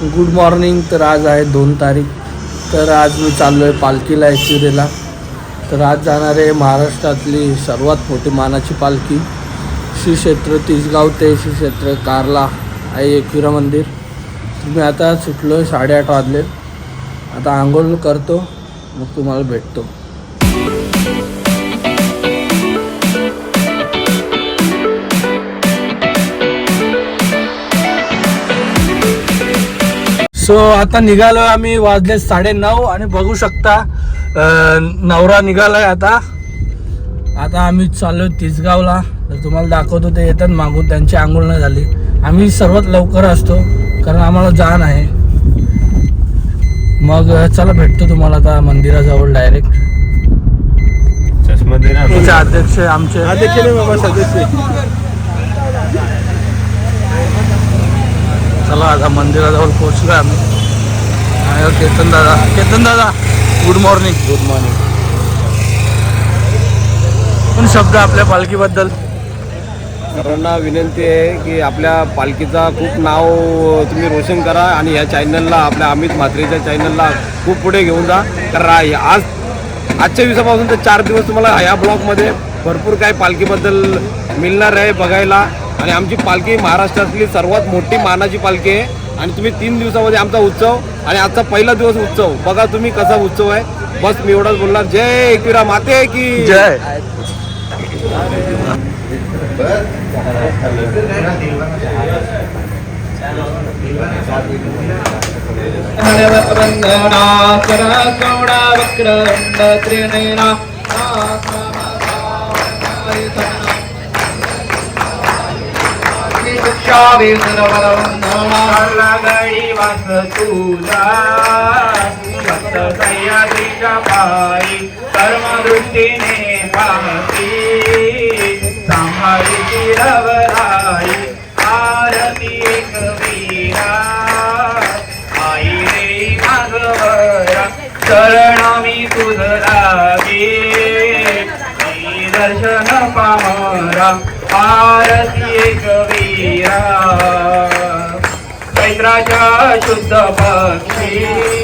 Good morning तर आज आहे दोन तारीख. तर आज मी चाललो आहे पालखीला ॲक्च्युरीला तर आज जाणार आहे महाराष्ट्रातली सर्वात मोठी मानाची पालखी. श्री क्षेत्र तिसगाव ते श्री क्षेत्र कारला आहे एकविरा मंदिर. मी आता सुटलो आहे साडेआठ वाजले. आता आंघोळ करतो मग तुम्हाला भेटतो. सो आता निघालो आम्ही वाजले साडे नऊ आणि बघू शकता नवरा निघालाय आता. आता आम्ही चाललो तिसगावला. तर तुम्हाला दाखवतो ते येतात मागून त्यांची आंघोळ नाही झाली. आम्ही सर्वात लवकर असतो कारण आम्हाला जाण आहे. मग चला भेटतो तुम्हाला आता मंदिराजवळ डायरेक्ट चष्मा अध्यक्ष आमचे. अध्यक्ष नाही बाबा सदस्य चला आता मंदिराजवळ पोहोचलो आम्ही. आणि केतन दादा. केतन दादा गुड मॉर्निंग गुड मॉर्निंग पण शब्द आपल्या पालखीबद्दल? सर्वांना विनंती आहे की आपल्या पालखीचा खूप नाव तुम्ही रोशन करा आणि ह्या चॅनलला आपल्या अमित म्हात्रेच्या चॅनलला खूप पुढे घेऊन जा. कारण आज आजच्या दिवसापासून तर चार दिवस तुम्हाला ह्या ब्लॉगमध्ये भरपूर काही पालखीबद्दल मिळणार आहे बघायला. आणि आमची पालखी महाराष्ट्रातली सर्वात मोठी मानाची पालखी आहे. आणि तुम्ही तीन दिवसामध्ये आमचा उत्सव आणि आजचा पहिला दिवस उत्सव. बघा तुम्ही कसा उत्सव आहे. बस मी एवढंच बोलणार. जय एकविरा माते की. जय. वन्दना करकौडा वक्रवृन्द वास तुझा सह्याद्रीच्या पायी कर्मदृष्टीने पाहती सांभाळी रवराई आरती एक वीरा आई रे मागवरा शरणामी तुझ लागे दर्शन पामरा आरती एक वीरा चैत्राच्या शुद्ध पक्षी.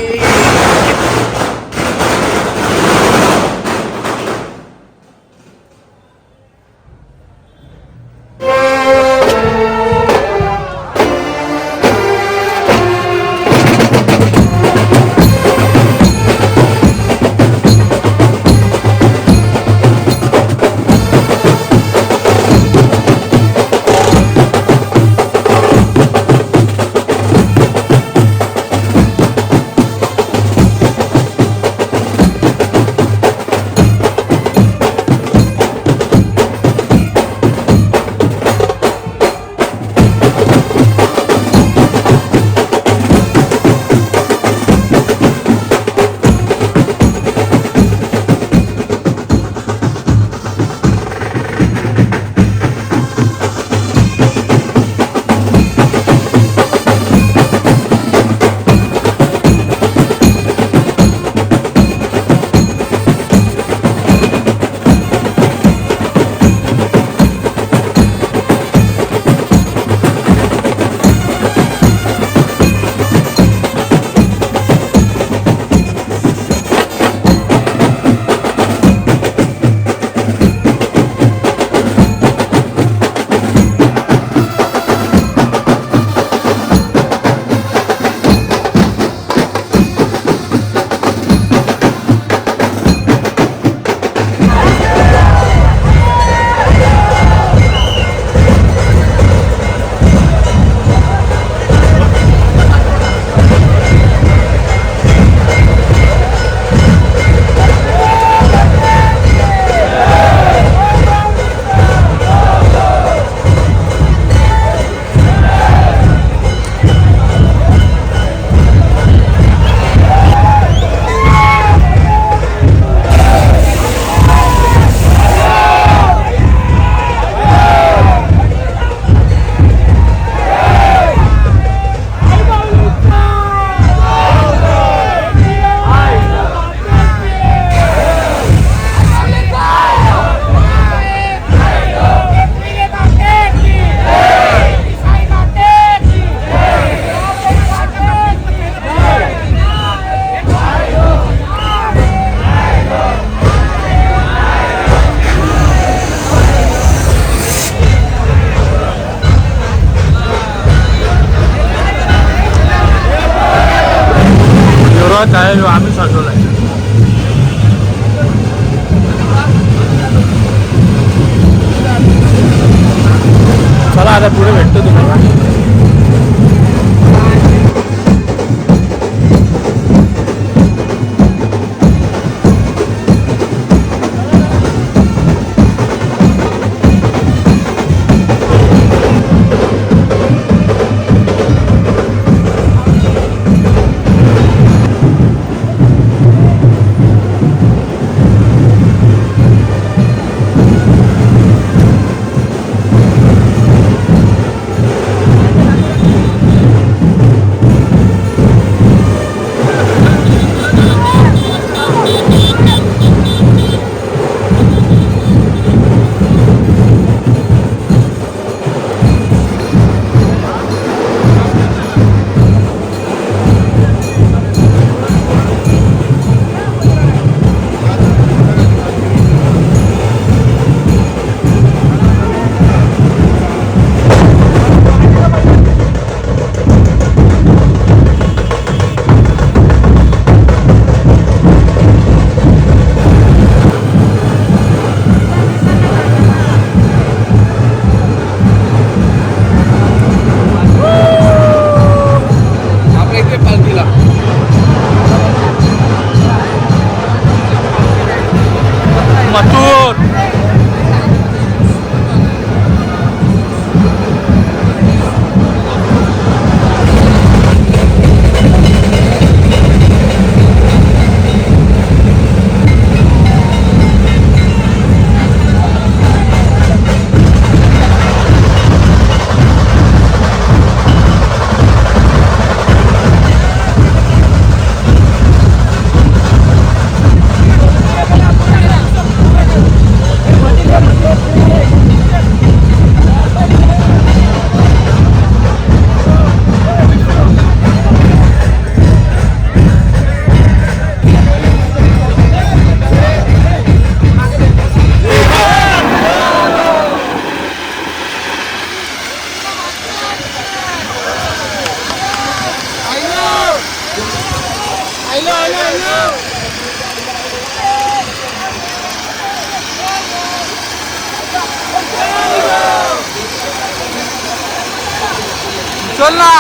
चल ना.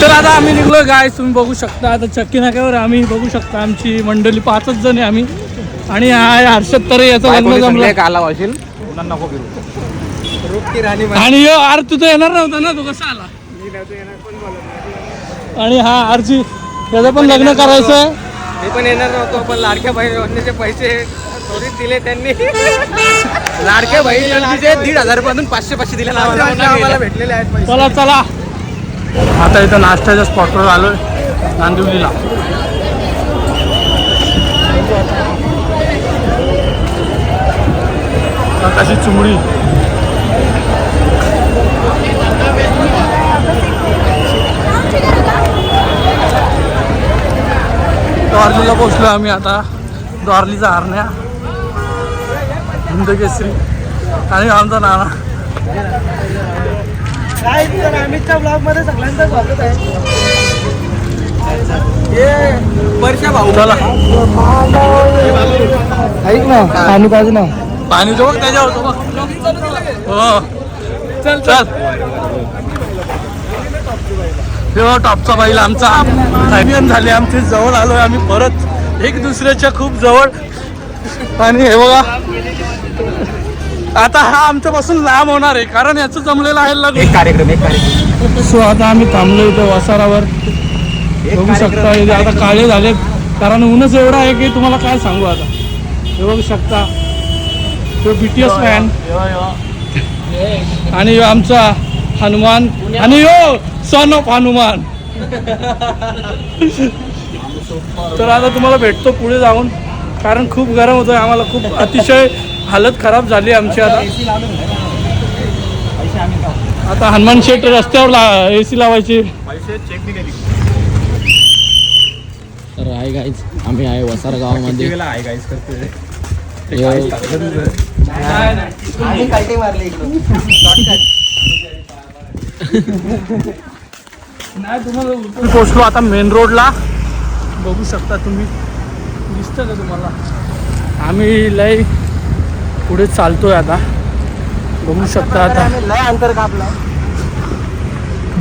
तर आता आम्ही निघलो गाय तुम्ही बघू शकता. आता चक्की नाक्यावर आम्ही बघू शकता आमची मंडळी पाचच जण आहे आम्ही. आणि हा हर्षद तरे याचं लग्न जमलं. आला वाशील आणि यो आर तू तर येणार नव्हता ना तू कसा आला? आणि हा आरची याचं पण लग्न करायचं आहे मी पण येणार नव्हतो पण लाडक्या बहीण योजनेचे पैसे त्वरित दिले त्यांनी. लाडक्या योजनेचे दीड हजारपासून पाचशे पाचशे दिले आम्हाला भेटलेले आहेत पैसे. चला चला. आता इथं नाश्त्याच्या स्पॉटवर आलोय नांदिवलीला. कशी चुमडी द्वारलीला पोचलो आम्ही आता. द्वारलीचा हरण्या. हिंदकेसरी. आणि आमचा नाना. आम्हीच्या ब्लॉगमध्ये सगळ्यांचं स्वागत आहे. वर्षा भाऊ. चला. ऐक ना पाणी पाहिजे ना. पाणी बघ त्याच्यावर हो. चल. चल. हो टॉपचा बैल आमचा. फॅमियन झाले आमचे जवळ आलोय आम्ही परत. एक दुसऱ्याच्या खूप जवळ. आणि हे बघा. आता हा आमच्यापासून लांब होणार आहे कारण याचं जमलेलं आहे लग्न. कार्यक्रम एक कार्यक्रम. सो आता आम्ही थांबलो इथं वसारावर. बघू शकता आता काळे झालेत. कारण ऊनच एवढं आहे की तुम्हाला काय सांगू आता. हे बघू शकता. तो बी टी एस फॅन आणि आमचा हनुमान आणि यो सन ऑफ हनुमान. तर आता तुम्हाला भेटतो पुढे जाऊन. कारण खूप गरम होतं आम्हाला खूप अतिशय हालत खराब झाली आमची आता. आता हनुमान शेठ रस्त्यावर ला ए सी लावायची. तर आहे गाईज आम्ही आहे वसार गावामध्ये. पोचलो आता मेन रोडला बघू शकता तुम्ही. दिसतं का तुम्हाला? आम्ही लय पुढे चालतोय आता. बघू शकता आता लय अंतर कापला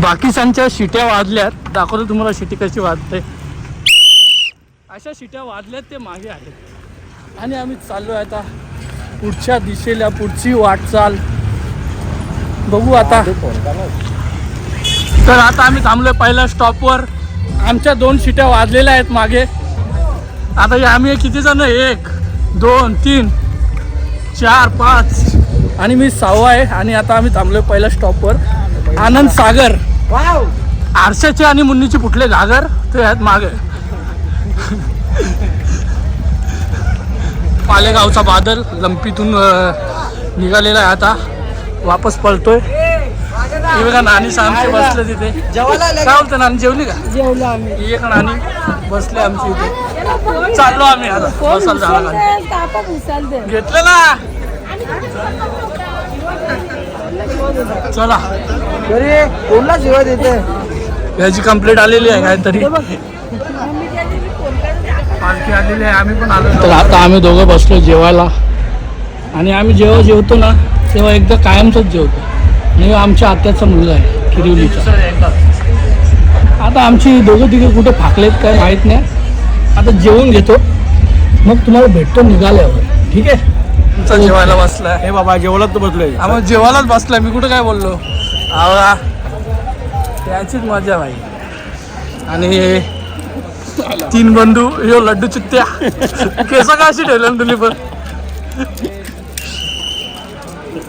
बाकीच्यांच्या शिट्या वाजल्यात. दाखवतो तुम्हाला शिटी कशी वाजते. अशा शिट्या वाजल्यात ते मागे आहेत. आणि आम्ही चाललोय आता पुढच्या दिशेला पुढची वाटचाल. बघू आता. तर आता आम्ही थांबलोय पहिल्या स्टॉपवर आमच्या दोन शिट्या वाजलेल्या आहेत मागे. आता हे आम्ही किती जण? एक दोन तीन चार पाच. आणि मी सहावा आहे आणि आता आम्ही थांबलोय पहिल्या स्टॉपवर आनंद सागर. वाव! आरशाचे आणि मुन्नीचे फुटले घागर ते आहेत मागे. पालेगावचा बादल लंपीतून निघालेला आहे आता. वापस पळतोय. हे बघा नानी आमची बसले तिथे. जेवायला काय बोलतो नानी जेवली का? जेवलो आम्ही. एक नानी बसले आमची इथे. चाललो आम्ही आता. घेतलं ना? चला. अरे कोणला जेवत येते याची कंप्लेंट आलेली आहे काहीतरी. पालखी आलेली आहे आम्ही पण आलो. तर आता आम्ही दोघं बसलो जेवायला. आणि आम्ही जेव्हा जेवतो ना तेव्हा एकदा कायमचंच जेवतो. आणि आमच्या आत्याचा मुलगा आहे किरिवलीचा. आता आमची दोघं तिघे कुठे फाकलेत काय माहीत नाही. आता जेवून घेतो. मग तुम्हाला भेटतो निघाल्यावर. ठीक आहे? तुमचा जेवायला बसलाय. हे बाबा जेवलात तर बसलोय. आम्हाला जेवायलाच बसलाय. मी कुठं काय बोललो? आवळा. त्याचीच मजा भाई आणि तीन बंधू यो लड्डू चित्त्या केस का अशी ठेवलं तुम्ही पण?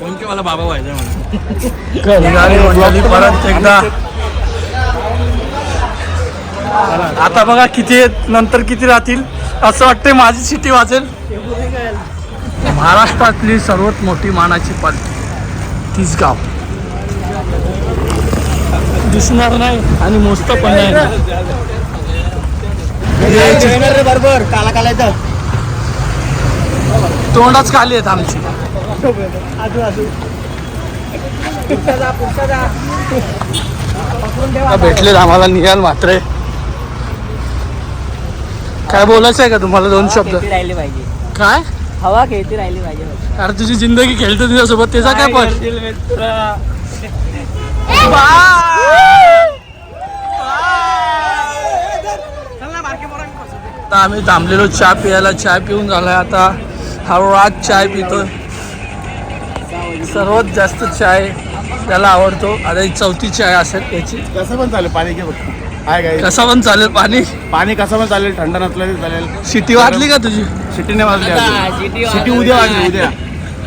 मला बाबा व्हायचं निघाली मंडळी परत एकदा आता बघा किती आहेत नंतर किती राहतील? असं वाटतंय माझी सिटी वाचेल महाराष्ट्रातली सर्वात मोठी मानाची पालखी तिसगाव. दिसणार नाही आणि मोस्त पण नाही. बरोबर काला कालायचं तोंडच खाली आहेत आमची. भेटलेत आम्हाला? निघाल मात्र काय बोलायचं आहे का तुम्हाला दोन शब्द? राहिली पाहिजे. काय? हवा खेळती राहिली पाहिजे अरे तुझी जिंदगी खेळतो तुझ्यासोबत त्याचा काय पण आम्ही थांबलेलो चहा प्यायला चहा पिऊन झालाय आता. हळूहळू चाय पितो सर्वात जास्त चाय त्याला आवडतो. आता ही चौथी चाय असेल याची. कसं पण चालेल पाणी घे फक्त. आहे काय कसा पण चालेल पाणी. पाणी कसं पण चालेल थंड नसलं तरी चालेल. शिटी वाजली का तुझी? शिटीने वाजली अजून. शिटी उद्या वाजली उद्या.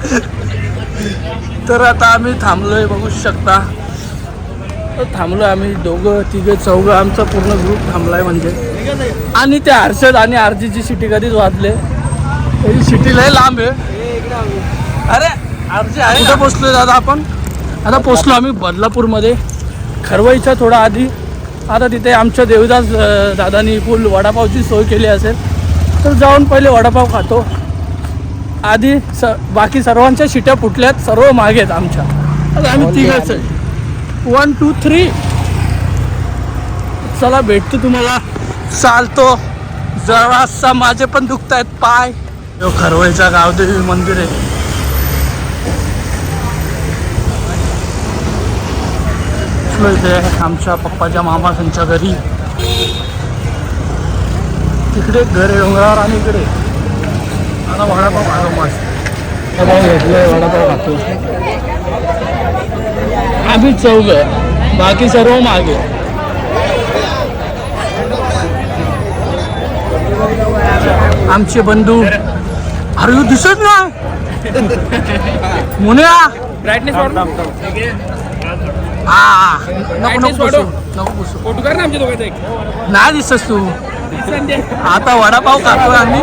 तर आता आम्ही थांबलोय बघू शकता. तर थांबलोय आम्ही दोघं तिघे चौघं आमचा पूर्ण ग्रुप थांबलाय म्हणजे. आणि त्या हर्षद आणि आरजीची सिटी कधीच वाजले. त्याची सिटी लय लांब आहे. अरे कुठं पोचलोय दादा आपण? आता पोचलो आम्ही बदलापूरमध्ये. खरवईच्या थोडा आधी आता तिथे आमच्या देवदास दादानी फुल वडापावची सोय केली असेल तर जाऊन पहिले वडापाव खातो. आधी स बाकी सर्वांच्या शिट्या फुटल्यात सर्व मागे आहेत आमच्या. आता आम्ही तिघच आहे वन टू थ्री चला भेटतो तुम्हाला. चालतो. जरासा माझे पण दुखत आहेत पाय खरवईचा गावदेवी मंदिर आहे. पोचलो इथे आमच्या पप्पाच्या मामाच्या घरी. तिकडे घर आहे डोंगरावर आणि इकडे. आता वडापाव खातो मस्त. घेतलोय वडापाव खातो. आम्ही चौघ. बाकी सर्व मागे. आमचे बंधू. अरे दिसत नाही. मुन्या. ब्राईटनेस हा नको नको बसू. नको बसू. फोटो कर ना आमच्या दोघांचा एक. नाही दिसतस तू. आता वडापाव खातोय आम्ही.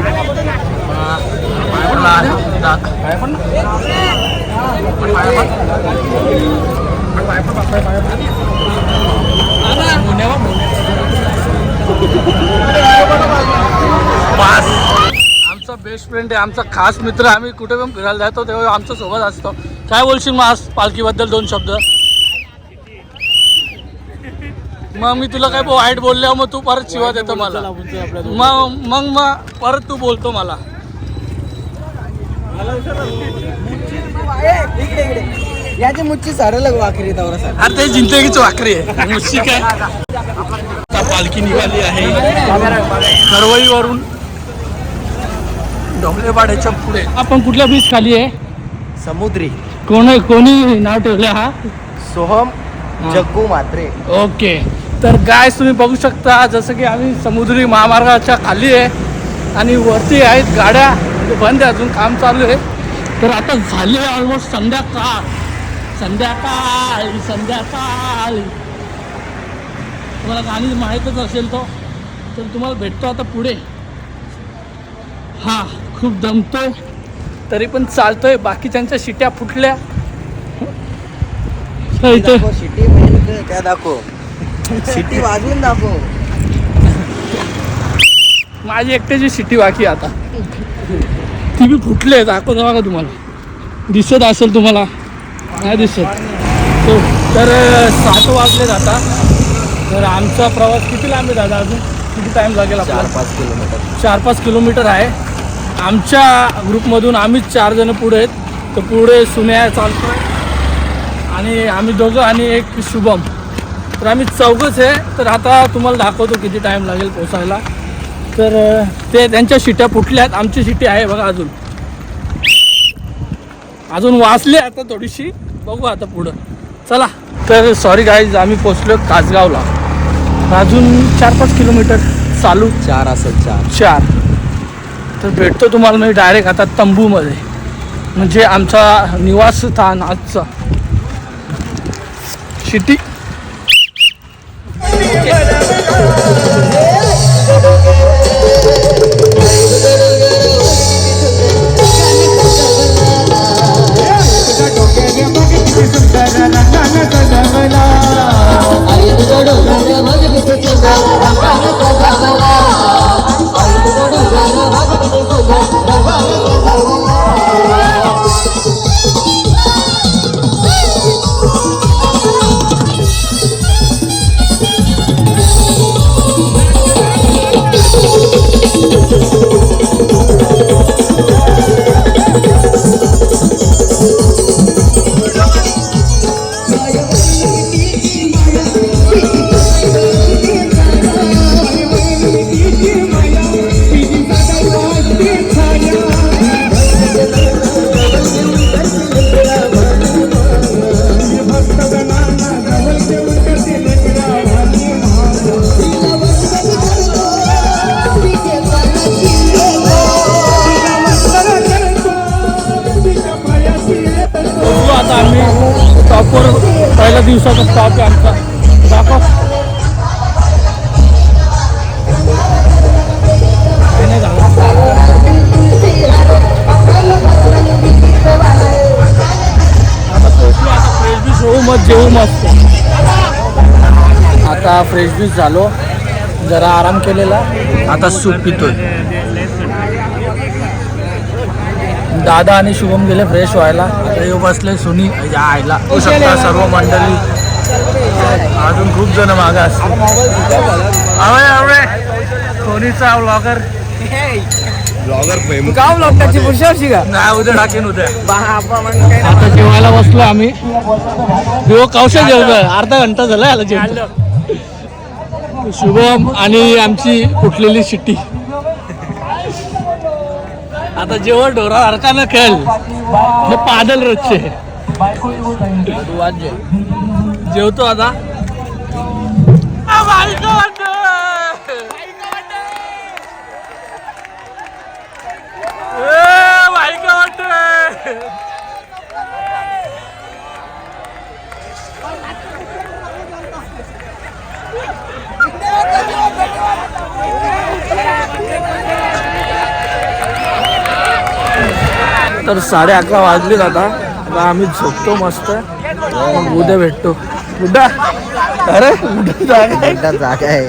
पास आमचा बेस्ट बेस्ट फ्रेंड आहे आमचा खास मित्र. आम्ही कुठे पण फिरायला जातो तेव्हा आमच्यासोबत असतो. काय बोलशील मग आज पालखीबद्दल दोन शब्द? मग मी तुला काय वाईट बोलल्यावर मग तू परत शिवा देतो मला. मग मग मग परत तू बोलतो मला. इकडे इकडे. याची मुच्ची सरळ वाकरी तवरा सर अरे ते जिंदगीची वाकरी आहे. मुश्शी काय? आता पालखी निघाली आहे. करवईवरून ढोबलेवाड्याच्या पुढे. आपण कुठल्या बीच खाली आहे? समुद्री. कोण कोणी नाव ठेवलं हा? सोहम जग्गू मात्रे ओके. तर काय तुम्ही बघू शकता जसं की आम्ही समुद्री महामार्गाच्या खाली आहे आणि वरती आहेत गाड्या म्हणजे बंद आहे अजून काम चालू आहे. तर आता झाली आहे ऑलमोस्ट संध्याकाळ. संध्याकाळ संध्याकाळ. तुम्हाला गाणी माहीतच असेल तो. तर तुम्हाला भेटतो आता पुढे. हा खूप दमतोय. तरी पण चालतोय बाकीच्यांच्या शिट्या फुटल्या. शिटी काय दाखव. शिटी वाजवून दाखव. माझी एकट्याची शिटी बाकी आता. ती बी फुटले दाखवतो बघा तुम्हाला. दिसत असेल तुम्हाला. नाही दिसत. तो तर सात वाजले आता. तर आमचा प्रवास किती लांब आहे दादा अजून? किती टाईम लागेल चार पाच किलोमीटर. चार पाच किलोमीटर आहे. आमच्या ग्रुपमधून आम्हीच चार जण पुढे आहेत. तर पुढे सुन्या चालतोय. आणि आम्ही दोघं आणि एक शुभम. तर आम्ही चौघच आहे. तर आता तुम्हाला दाखवतो किती टाईम लागेल पोचायला तर ते त्यांच्या शिट्या फुटल्यात. आमची शिटी आहे बघा अजून. अजून वाचले आता थोडीशी. बघू आता पुढं. चला. तर सॉरी गाईज आम्ही पोचलो कासगावला. अजून चार पाच किलोमीटर चालू. चार असेल चार. चार. तर भेटतो तुम्हाला मी डायरेक्ट आता तंबूमध्ये. म्हणजे आमचा निवासस्थान आजचा. शिटी आता फ्रेश बीच झालो. जरा आराम केलेला. आता सूप पितोय. दादा आणि शुभम गेले फ्रेश व्हायला. आता येऊ बसले सुनी होऊ शकता सर्व मंडळी. अजून खूप जण मागे आवळे सोनीचा ब्लॉगर गाव लोकांची पुढच्या वर्षी का? नाही उद्या टाकेन उद्या. काय? आता जेवायला बसलो आम्ही. देव कौशल जेवतोय. अर्धा घंटा झाला याला जेवण शुभम आणि आमची फुटलेली शिट्टी. आता जेवण ढोरा हरका न खेळ हे पादल रोजचे. जेवतो आता. वाटतं. तर साडे अकरा वाजलेत आता आता आम्ही झोपतो मस्त. मग उद्या भेटतो. उद्या अरे उद्या जागा आहे. जागा आहे.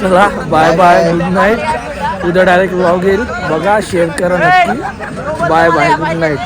चला बाय बाय गुड नाईट उद्या डायरेक्ट व्लॉग येईल. बघा शेअर करा नक्की. Bye bye good night